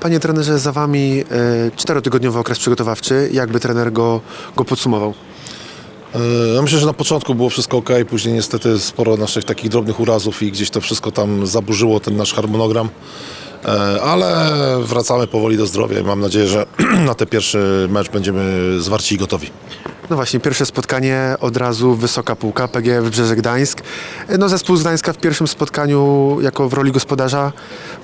Panie trenerze, za Wami e, czterotygodniowy okres przygotowawczy. Jakby trener go, go podsumował? E, Ja myślę, że na początku było wszystko ok, później niestety sporo naszych takich drobnych urazów i gdzieś to wszystko tam zaburzyło ten nasz harmonogram. E, Ale wracamy powoli do zdrowia i mam nadzieję, że na ten pierwszy mecz będziemy zwarci i gotowi. No właśnie, pierwsze spotkanie od razu wysoka półka, PG Wybrzeże Gdańsk. No zespół z Gdańska w pierwszym spotkaniu jako w roli gospodarza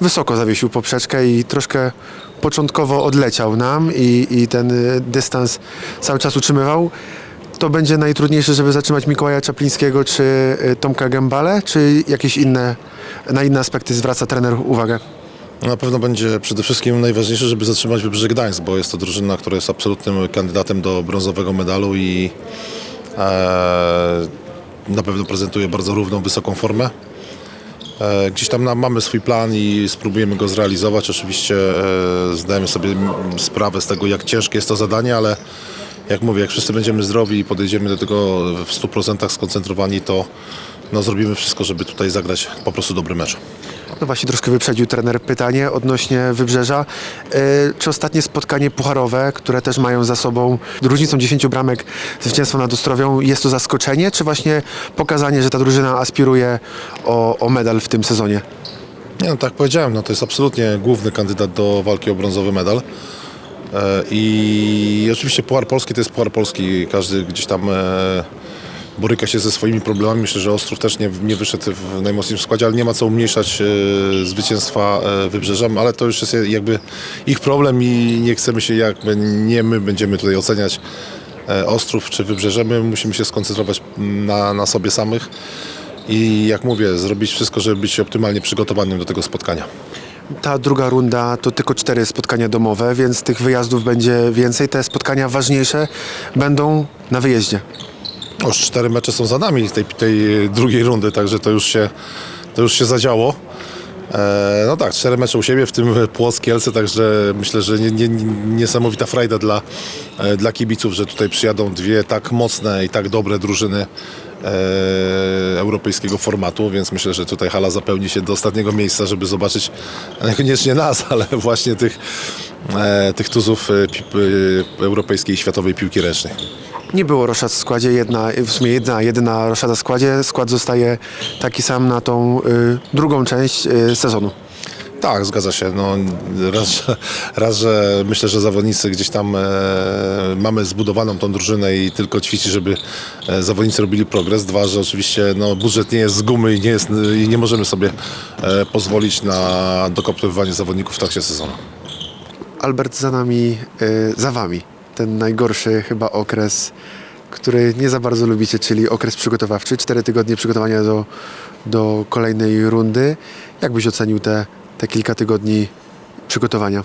wysoko zawiesił poprzeczkę i troszkę początkowo odleciał nam i, i ten e, dystans cały czas utrzymywał. To będzie najtrudniejsze, żeby zatrzymać Mikołaja Czaplińskiego czy e, Tomka Gębale, czy jakieś inne, na inne aspekty zwraca trener uwagę? Na pewno będzie przede wszystkim najważniejsze, żeby zatrzymać Wybrzeże Gdańsk, bo jest to drużyna, która jest absolutnym kandydatem do brązowego medalu i e, na pewno prezentuje bardzo równą, wysoką formę. E, Gdzieś tam mamy swój plan i spróbujemy go zrealizować. Oczywiście e, zdajemy sobie sprawę z tego, jak ciężkie jest to zadanie, ale jak mówię, jak wszyscy będziemy zdrowi i podejdziemy do tego w 100% skoncentrowani, to no, zrobimy wszystko, żeby tutaj zagrać po prostu dobry mecz. No właśnie, troszkę wyprzedził trener pytanie odnośnie Wybrzeża. E, Czy ostatnie spotkanie pucharowe, które też mają za sobą różnicą 10 bramek zwycięstwo nad Ostrowią, jest to zaskoczenie, czy właśnie pokazanie, że ta drużyna aspiruje o, o medal w tym sezonie? Nie, no tak powiedziałem, no to jest absolutnie główny kandydat do walki o brązowy medal. E, I oczywiście Puchar Polski to jest Puchar Polski. Każdy gdzieś tam e, boryka się ze swoimi problemami. Myślę, że Ostrów też nie, nie wyszedł w najmocniejszym składzie, ale nie ma co umniejszać e, zwycięstwa e, Wybrzeżem, ale to już jest jakby ich problem i nie chcemy się jakby, nie my będziemy tutaj oceniać e, Ostrów czy Wybrzeże. My musimy się skoncentrować na, na sobie samych i jak mówię, zrobić wszystko, żeby być optymalnie przygotowanym do tego spotkania. Ta druga runda to tylko cztery spotkania domowe, więc tych wyjazdów będzie więcej. Te spotkania ważniejsze będą na wyjeździe. Już cztery mecze są za nami tej, tej drugiej rundy, także to już się, to już się zadziało. E, no tak, cztery mecze u siebie, w tym Płock, Kielce, także myślę, że nie, nie, niesamowita frajda dla, e, dla kibiców, że tutaj przyjadą dwie tak mocne i tak dobre drużyny e, europejskiego formatu, więc myślę, że tutaj hala zapełni się do ostatniego miejsca, żeby zobaczyć e, niekoniecznie nas, ale właśnie tych, e, tych tuzów e, e, europejskiej i światowej piłki ręcznej. Nie było roszad w składzie, jedna, w sumie jedna, jedyna roszada w składzie. Skład zostaje taki sam na tą y, drugą część y, sezonu. Tak, zgadza się. No, raz, raz, że myślę, że zawodnicy gdzieś tam e, mamy zbudowaną tą drużynę i tylko ćwiczy, żeby e, zawodnicy robili progres. Dwa, że oczywiście no, budżet nie jest z gumy i nie, jest, i nie możemy sobie e, pozwolić na dokoptowywanie zawodników w trakcie sezonu. Albert, za nami, y, za wami ten najgorszy chyba okres, który nie za bardzo lubicie, czyli okres przygotowawczy. Cztery tygodnie przygotowania do, do kolejnej rundy. Jak byś ocenił te, te kilka tygodni przygotowania?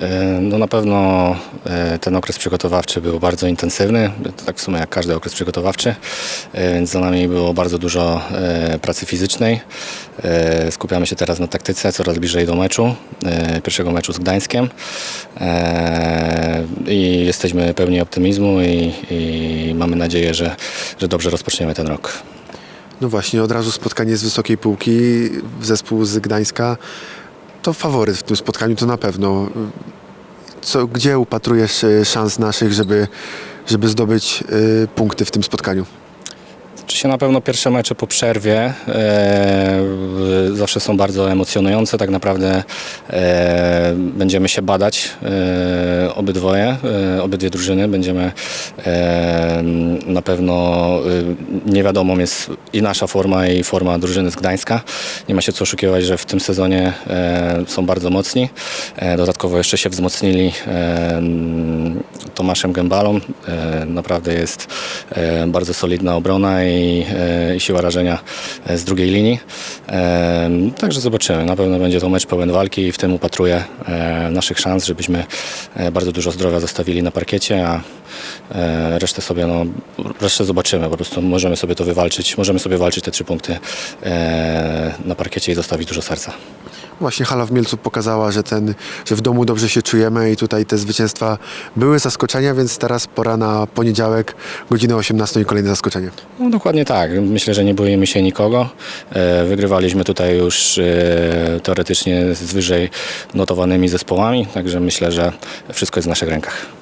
E, No na pewno e, ten okres przygotowawczy był bardzo intensywny, tak w sumie jak każdy okres przygotowawczy, e, więc za nami było bardzo dużo pracy fizycznej. Skupiamy się teraz na taktyce, coraz bliżej do meczu, pierwszego meczu z Gdańskiem i jesteśmy pełni optymizmu i, i mamy nadzieję, że, że dobrze rozpoczniemy ten rok. No właśnie, od razu spotkanie z wysokiej półki, zespół z Gdańska. To faworyt w tym spotkaniu, to na pewno. Co, gdzie upatrujesz y, szans naszych, żeby, żeby zdobyć y, punkty w tym spotkaniu? Się na pewno pierwsze mecze po przerwie e, zawsze są bardzo emocjonujące. Tak naprawdę e, będziemy się badać e, obydwoje, e, obydwie drużyny. Będziemy e, na pewno e, nie wiadomą jest i nasza forma i forma drużyny z Gdańska. Nie ma się co oszukiwać, że w tym sezonie e, są bardzo mocni. E, dodatkowo jeszcze się wzmocnili e, Tomaszem Gębalą. E, naprawdę jest e, bardzo solidna obrona i, e, i siła rażenia e, z drugiej linii. Także zobaczymy. Na pewno będzie to mecz pełen walki i w tym upatruję e, naszych szans, żebyśmy bardzo dużo zdrowia zostawili na parkiecie, a resztę sobie, no, resztę zobaczymy. Po prostu możemy sobie to wywalczyć, możemy sobie walczyć te trzy punkty na parkiecie i zostawić dużo serca. Właśnie hala w Mielcu pokazała, że, ten, że w domu dobrze się czujemy i tutaj te zwycięstwa były zaskoczenia, więc teraz pora na poniedziałek, godzinę 18 i kolejne zaskoczenie. No, dokładnie tak. Myślę, że nie boimy się nikogo. E, Wygrywaliśmy tutaj już e, teoretycznie z wyżej notowanymi zespołami, także myślę, że wszystko jest w naszych rękach.